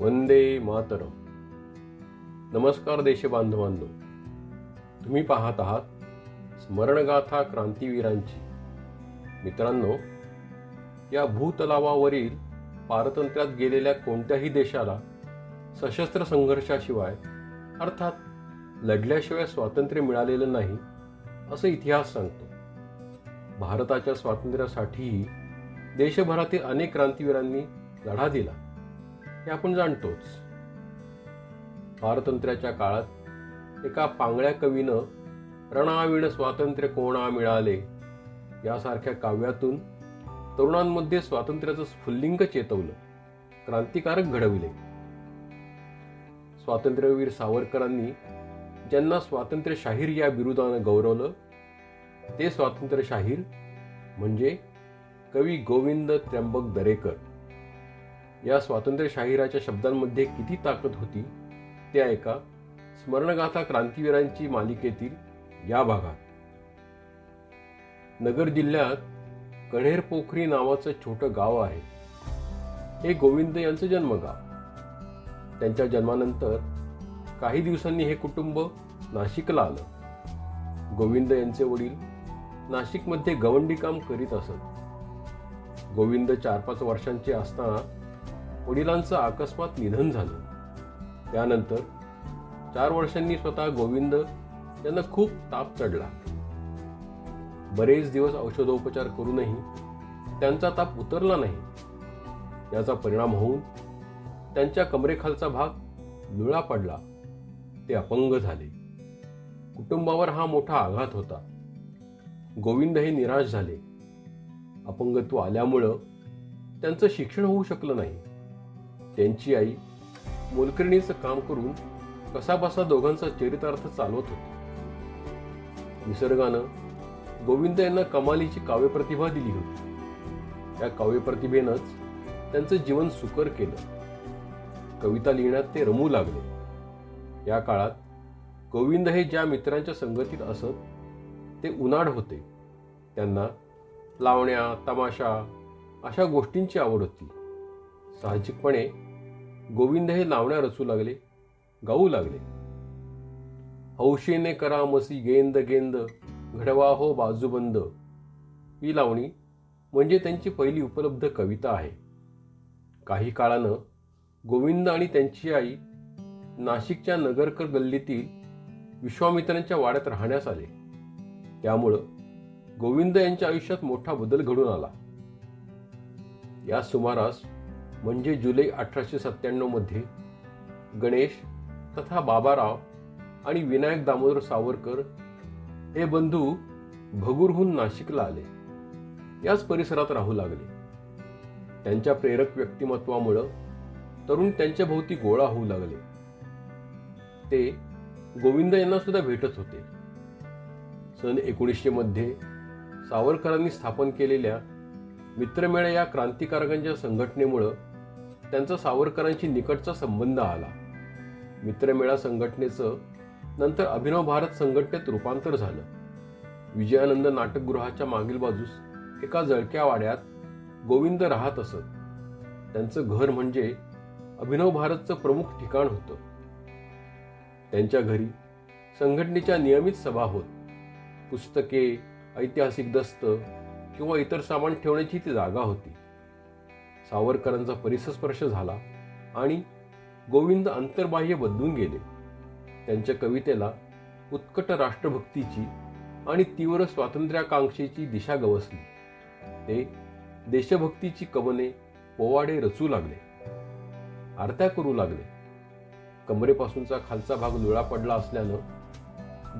वंदे मातरम. नमस्कार देशबांधवांनो. तुम्ही पाहत आहात स्मरणगाथा क्रांतीवीरांची. मित्रांनो या भूतलावावरील पारतंत्र्यात गेलेल्या कोणत्याही देशाला सशस्त्र संघर्षाशिवाय अर्थात लढल्याशिवाय स्वातंत्र्य मिळालेलं नाही असं इतिहास सांगतो. भारताच्या स्वातंत्र्यासाठीही देशभरातील अनेक क्रांतीवीरांनी लढा दिला. हे आपण जाणतोच. पारतंत्र्याच्या काळात एका पांगळ्या कवीनं रणाविण स्वातंत्र्य कोणा मिळाले यासारख्या काव्यातून तरुणांमध्ये स्वातंत्र्याचं स्फुल्लिंग चेतवलं क्रांतिकारक घडविले. स्वातंत्र्यवीर सावरकरांनी ज्यांना स्वातंत्र्यशाहीर या बिरुदानं गौरवलं ते स्वातंत्र्यशाहीर म्हणजे कवी गोविंद त्र्यंबक दरेकर. या स्वातंत्र्यशाहिराच्या शब्दांमध्ये किती ताकद होती ते ऐका स्मरणगाथा क्रांतीवीरांची मालिकेतील या भागात. नगर जिल्ह्यात कण्हेर पोखरी नावाचं छोटं गाव आहे. हे गोविंद यांचं जन्मगाव. त्यांच्या जन्मानंतर काही दिवसांनी हे कुटुंब नाशिकला आलं. गोविंद यांचे वडील नाशिकमध्ये गवंडी काम करीत असत. गोविंद चार पाच वर्षांचे असताना वडिलांचं अकस्मात निधन झालं. त्यानंतर चार वर्षांनी स्वतः गोविंद यांना खूप ताप चढला. बरेच दिवस औषधोपचार करूनही त्यांचा ताप उतरला नाही. याचा परिणाम होऊन त्यांच्या कमरेखालचा भाग लुळा पडला. ते अपंग झाले. कुटुंबावर हा मोठा आघात होता. गोविंद हे निराश झाले. अपंगत्व आल्यामुळं त्यांचं शिक्षण होऊ शकलं नाही. त्यांची आई मोलकरणीचं काम करून कसाबसा दोघांचा चरितार्थ चालवत होती. निसर्गानं गोविंद यांना कमालीची काव्यप्रतिभा दिली होती. त्या काव्यप्रतिभेनंच त्यांचं जीवन सुकर केलं. कविता लिहिण्यात ते रमू लागले. या काळात गोविंद हे ज्या मित्रांच्या संगतीत असत ते उन्हाड होते. त्यांना लावण्या तमाशा अशा गोष्टींची आवड होती. साहजिकपणे गोविंद हे लावण्या रचू लागले गाऊ लागले. हौशेने करा मसी गेंद गेंद घडवा हो बाजूबंद. ही लावणी म्हणजे त्यांची पहिली उपलब्ध कविता आहे. काही काळानं गोविंद आणि त्यांची आई नाशिकच्या नगरकर गल्लीतील विश्वामित्रांच्या वाड्यात राहण्यास आले. त्यामुळं गोविंद यांच्या आयुष्यात मोठा बदल घडून आला. या सुमारास म्हणजे जुलै अठराशे सत्त्याण्णवमध्ये गणेश तथा बाबाराव आणि विनायक दामोदर सावरकर हे बंधू भगूरहून नाशिकला आले. याच परिसरात राहू लागले. त्यांच्या प्रेरक व्यक्तिमत्वामुळं तरुण त्यांच्या भोवती गोळा होऊ लागले. ते गोविंद यांना सुद्धा भेटत होते. सन एकोणीसशे मध्ये सावरकरांनी स्थापन केलेल्या मित्रमेळ या क्रांतिकारकांच्या संघटनेमुळं त्यांचा सावरकरांशी निकटचा संबंध आला. मित्रमेळा संघटनेचं नंतर अभिनव भारत संघटनेत रूपांतर झालं. विजयानंद नाटकगृहाच्या मागील बाजूस एका जळक्या वाड्यात गोविंद राहत असत. त्यांचं घर म्हणजे अभिनव भारतचं प्रमुख ठिकाण होतं. त्यांच्या घरी संघटनेच्या नियमित सभा होत. पुस्तके ऐतिहासिक दस्त किंवा इतर सामान ठेवण्याची ती जागा होती. सावरकरांचा परिसस्पर्श झाला आणि गोविंद अंतर्बाह्य बदलून गेले. त्यांच्या कवितेला उत्कट राष्ट्रभक्तीची आणि तीव्र स्वातंत्र्याकांक्षेची दिशा गवसली. ते देशभक्तीची कवने पोवाडे रचू लागले. आरत्या करू लागले. कमरेपासूनचा खालचा भाग लुळा पडला असल्यानं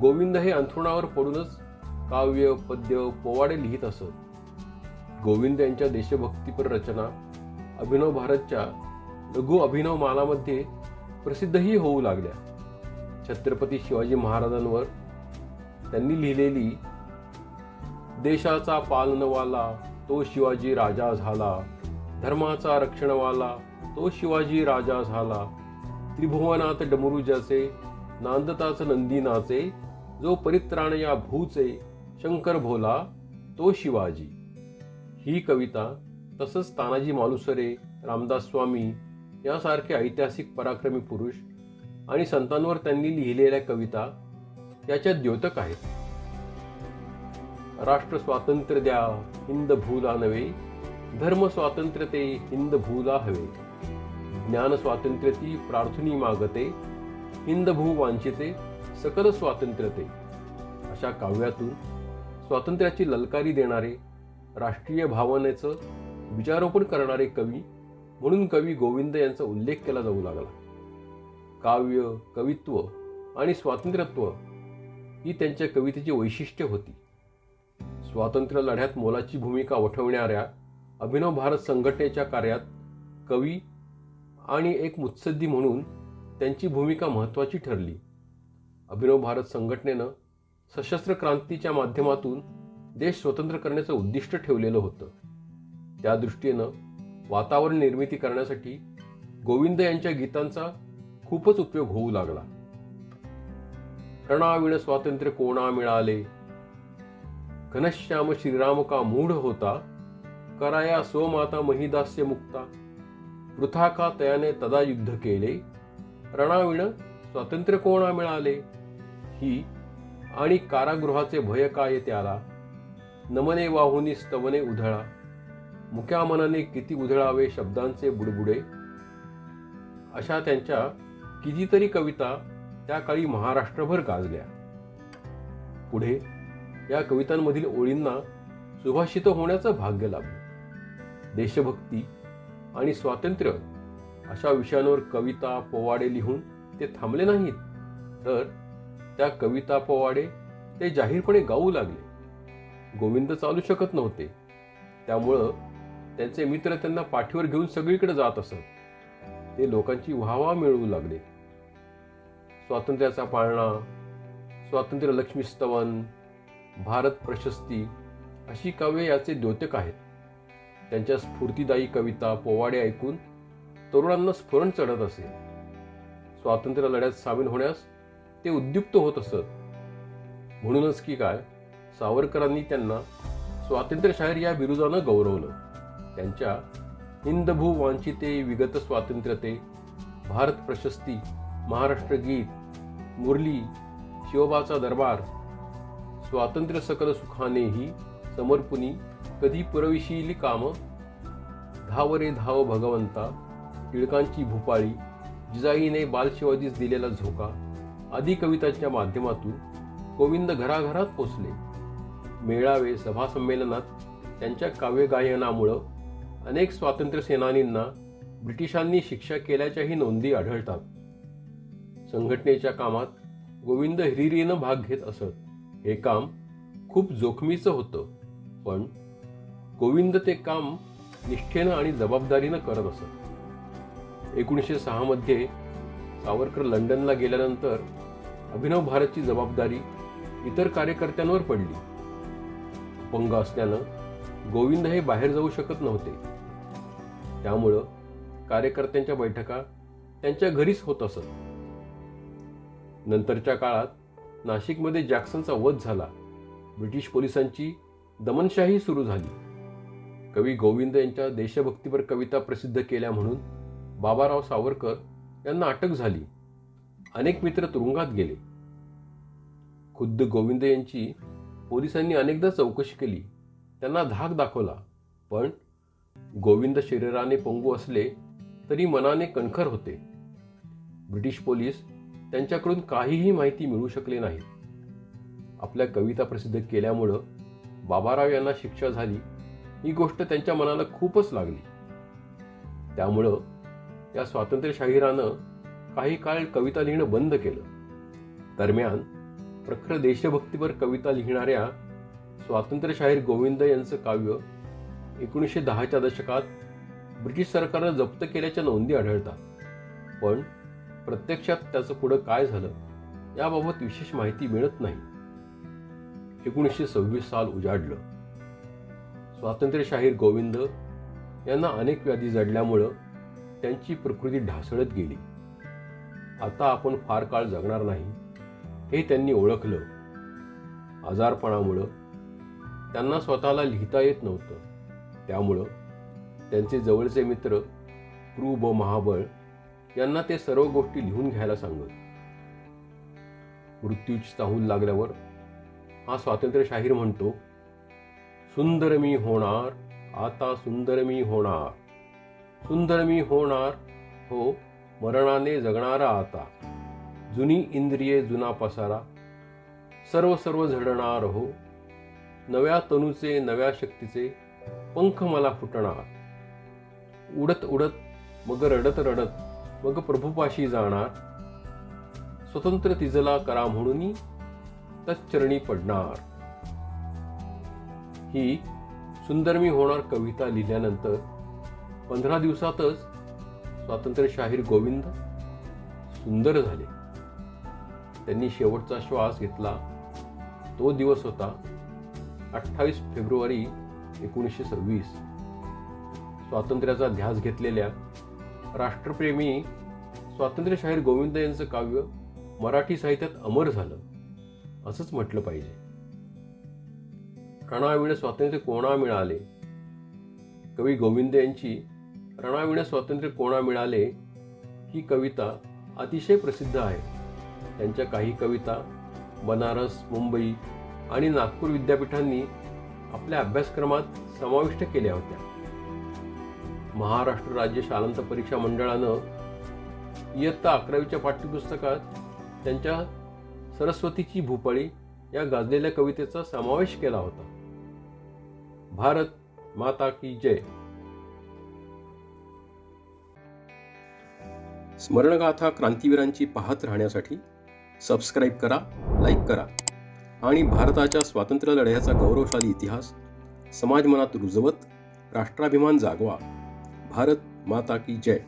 गोविंद हे अंथरुणावर पडूनच काव्य पद्य पोवाडे लिहित असत. गोविंद यांच्या देशभक्तीपर रचना अभिनव भारतच्या लघु अभिनव मालामध्ये प्रसिद्धही होऊ लागल्या. छत्रपती शिवाजी महाराजांवर त्यांनी लिहिलेली देशाचा पालनवाला तो शिवाजी राजा झाला धर्माचा रक्षणवाला तो शिवाजी राजा झाला त्रिभुवनात डमरुजाचे नांदताच नंदीनाचे जो परित्राण या भूचे शंकर भोला तो शिवाजी. ही कविता तसंच तानाजी मालुसरे रामदास स्वामी यासारखे ऐतिहासिक पराक्रमी पुरुष आणि संतांवर त्यांनी लिहिलेल्या कविता याच्या द्योतक आहेत. राष्ट्र स्वातंत्र्य द्या हिंद भूला नव्हे धर्म स्वातंत्र्य ते हिंद भूला हवे. ज्ञान स्वातंत्र्य ती प्रार्थनी मागते हिंद भू वांछिते सकल स्वातंत्र्य ते अशा काव्यातून स्वातंत्र्याची ललकारी देणारे राष्ट्रीय भावनेचं विचारोपण करणारे कवी म्हणून कवी गोविंद यांचा उल्लेख केला जाऊ लागला. काव्य कवित्व आणि स्वातंत्र्यत्व ही त्यांच्या कवितेची वैशिष्ट्य होती. स्वातंत्र्य लढ्यात मोलाची भूमिका वठवणाऱ्या अभिनव भारत संघटनेच्या कार्यात कवी आणि एक मुत्सद्दी म्हणून त्यांची भूमिका महत्त्वाची ठरली. अभिनव भारत संघटनेनं सशस्त्र क्रांतीच्या माध्यमातून देश स्वतंत्र करण्याचं उद्दिष्ट ठेवलेलं होतं. त्या दृष्टीनं वातावरण निर्मिती करण्यासाठी गोविंद यांच्या गीतांचा खूपच उपयोग होऊ लागला. रणाविण स्वातंत्र्य कोणा मिळाले? घनश्याम श्रीराम का मूढ होता? कराया स्वमाता महिदास्य मुक्ता. वृथा का तयाने तदा युद्ध केले? रणाविण स्वातंत्र्य कोणा मिळाले? ही आणि कारागृहाचे भय काय त्याला? नमने वाहुनी स्तवने उधळा. मुक्या मनाने किती उधळावे शब्दांचे बुडबुडे. अशा त्यांच्या कितीतरी कविता त्या काळी महाराष्ट्रभर गाजल्या. पुढे या कवितांमधील ओळींना सुभाषित होण्याचं भाग्य लाभलं. देशभक्ती आणि स्वातंत्र्य अशा विषयांवर कविता पोवाडे लिहून ते थांबले नाहीत. तर त्या कविता पोवाडे ते जाहीरपणे गाऊ लागले. गोविंद चालू शकत नव्हते. त्यामुळं त्यांचे मित्र त्यांना पाठीवर घेऊन सगळीकडे जात असत. ते लोकांची व्हावा मिळवू लागले. स्वातंत्र्याचा पाळणा स्वातंत्र्य लक्ष्मी स्तवन भारत प्रशस्ती अशी काव्ये याचे द्योतक आहेत. त्यांच्या स्फूर्तिदायी कविता पोवाडे ऐकून तरुणांना स्फुरण चढत असे. स्वातंत्र्य लढ्यात सामील होण्यास ते उद्युक्त होत असत. म्हणूनच की काय सावरकरांनी त्यांना स्वातंत्र्यशाहीर या बिरुदानं गौरवलं. त्यांच्या हिंदभू वांछिते विगत स्वातंत्र्यते भारत प्रशस्ती महाराष्ट्र गीत मुरली शिवबाचा दरबार स्वातंत्र्य सकल सुखानेही समर्पुनी कधी पुरविशील काम? धावरे धाव भगवंता टिळकांची भूपाळी जिजाईने बालशिवाजीस दिलेला झोका आदी कवितांच्या माध्यमातून गोविंद घराघरात पोचले. मेळावे सभासंमेलनात त्यांच्या काव्यगायनामुळं अनेक स्वातंत्र्य सेनानींना ब्रिटिशांनी शिक्षा केल्याच्याही नोंदी आढळतात. संघटनेच्या कामात गोविंद हिरिरीनं भाग घेत असत. हे काम खूप जोखमीचं होतं पण गोविंद ते काम निष्ठेनं आणि जबाबदारीनं करत असत. एकोणीसशे सहा मध्ये सावरकर लंडनला गेल्यानंतर अभिनव भारतची जबाबदारी इतर कार्यकर्त्यांवर पडली. अपंग असल्यानं गोविंद हे बाहेर जाऊ शकत नव्हते. त्यामुळं कार्यकर्त्यांच्या बैठका त्यांच्या घरीच होत असत. नंतरच्या काळात नाशिकमध्ये जॅक्सनचा वध झाला. ब्रिटिश पोलिसांची दमनशाही सुरू झाली. कवी गोविंद यांच्या देशभक्तीपर कविता प्रसिद्ध केल्या म्हणून बाबाराव सावरकर यांना अटक झाली. अनेक मित्र तुरुंगात गेले. खुद्द गोविंद यांची पोलिसांनी अनेकदा चौकशी केली. त्यांना धाक दाखवला. पण गोविंद शरीराने पंगू असले तरी मनाने कणखर होते. ब्रिटिश पोलीस त्यांच्याकडून काहीही माहिती मिळू शकले नाही. आपल्या कविता प्रसिद्ध केल्यामुळं बाबाराव यांना शिक्षा झाली ही गोष्ट त्यांच्या मनाला खूपच लागली. त्यामुळं त्या स्वातंत्र्यशाहीरानं काही काळ कविता लिहिणं बंद केलं. दरम्यान प्रखर देशभक्तीपर कविता लिहिणाऱ्या स्वातंत्र्यशाहीर गोविंद यांचं काव्य एकोणीसशे दहाच्या दशकात ब्रिटिश सरकारनं जप्त केल्याच्या नोंदी आढळतात. पण प्रत्यक्षात त्याचं पुढं काय झालं याबाबत विशेष माहिती मिळत नाही. एकोणीसशे सव्वीस साल उजाडलं. स्वातंत्र्यशाहीर गोविंद यांना अनेक व्याधी जडल्यामुळं त्यांची प्रकृती ढासळत गेली. आता आपण फार काळ जगणार नाही हे त्यांनी ओळखलं. आजारपणामुळं त्यांना स्वतःला लिहिता येत नव्हतं. त्यामुळं त्यांचे जवळचे मित्र क्रू ब महाबळ यांना ते सर्व गोष्टी लिहून घ्यायला सांगत. मृत्यूची चाहूल लागल्यावर हा स्वातंत्र्य शाहीर म्हणतो सुंदर मी होणार आता सुंदर मी होणार. सुंदर मी होणार हो मरणाने जगणारा आता. जुनी इंद्रिये जुना पसारा. सर्व सर्व झडणार हो. नव्या तनूचे नव्या शक्तीचे पंख मला फुटणार. उडत उडत मग रडत रडत मग प्रभूपाशी जाणार. स्वतंत्र तिजला करा म्हणून तच्चरणी पडणार. ही सुंदर मी होणार कविता लिहिल्यानंतर पंधरा दिवसातच स्वातंत्र्य शाहीर गोविंद सुंदर झाले. त्यांनी शेवटचा श्वास घेतला. तो दिवस होता अठ्ठावीस फेब्रुवारी एकोणीसशे सव्वीस. स्वातंत्र्याचा ध्यास घेतलेल्या राष्ट्रप्रेमी स्वातंत्र्यशाहीर गोविंद यांचं काव्य मराठी साहित्यात अमर झालं असंच म्हटलं पाहिजे. रणाविण स्वातंत्र्य कोणा मिळाले? कवी गोविंद यांची रणाविण स्वातंत्र्य कोणा मिळाले? ही कविता अतिशय प्रसिद्ध आहे. त्यांच्या काही कविता बनारस मुंबई आणि नागपूर विद्यापीठांनी आपल्या अभ्यासक्रमात समाविष्ट केल्या होत्या. महाराष्ट्र राज्य शालांत परीक्षा मंडळानं इयत्ता अकरावीच्या पाठ्यपुस्तकात त्यांच्या सरस्वतीची भूपाळी या गाजलेल्या कवितेचा समावेश केला होता. भारत माता की जय. स्मरणगाथा क्रांतीवीरांची पाहत राहण्यासाठी सबस्क्राईब करा लाईक करा. आणि भारताच्या स्वातंत्र्य लढ्याचा गौरवशाली इतिहास समाज मनात रुजवत राष्ट्राभिमान जागवा. भारत माता की जय.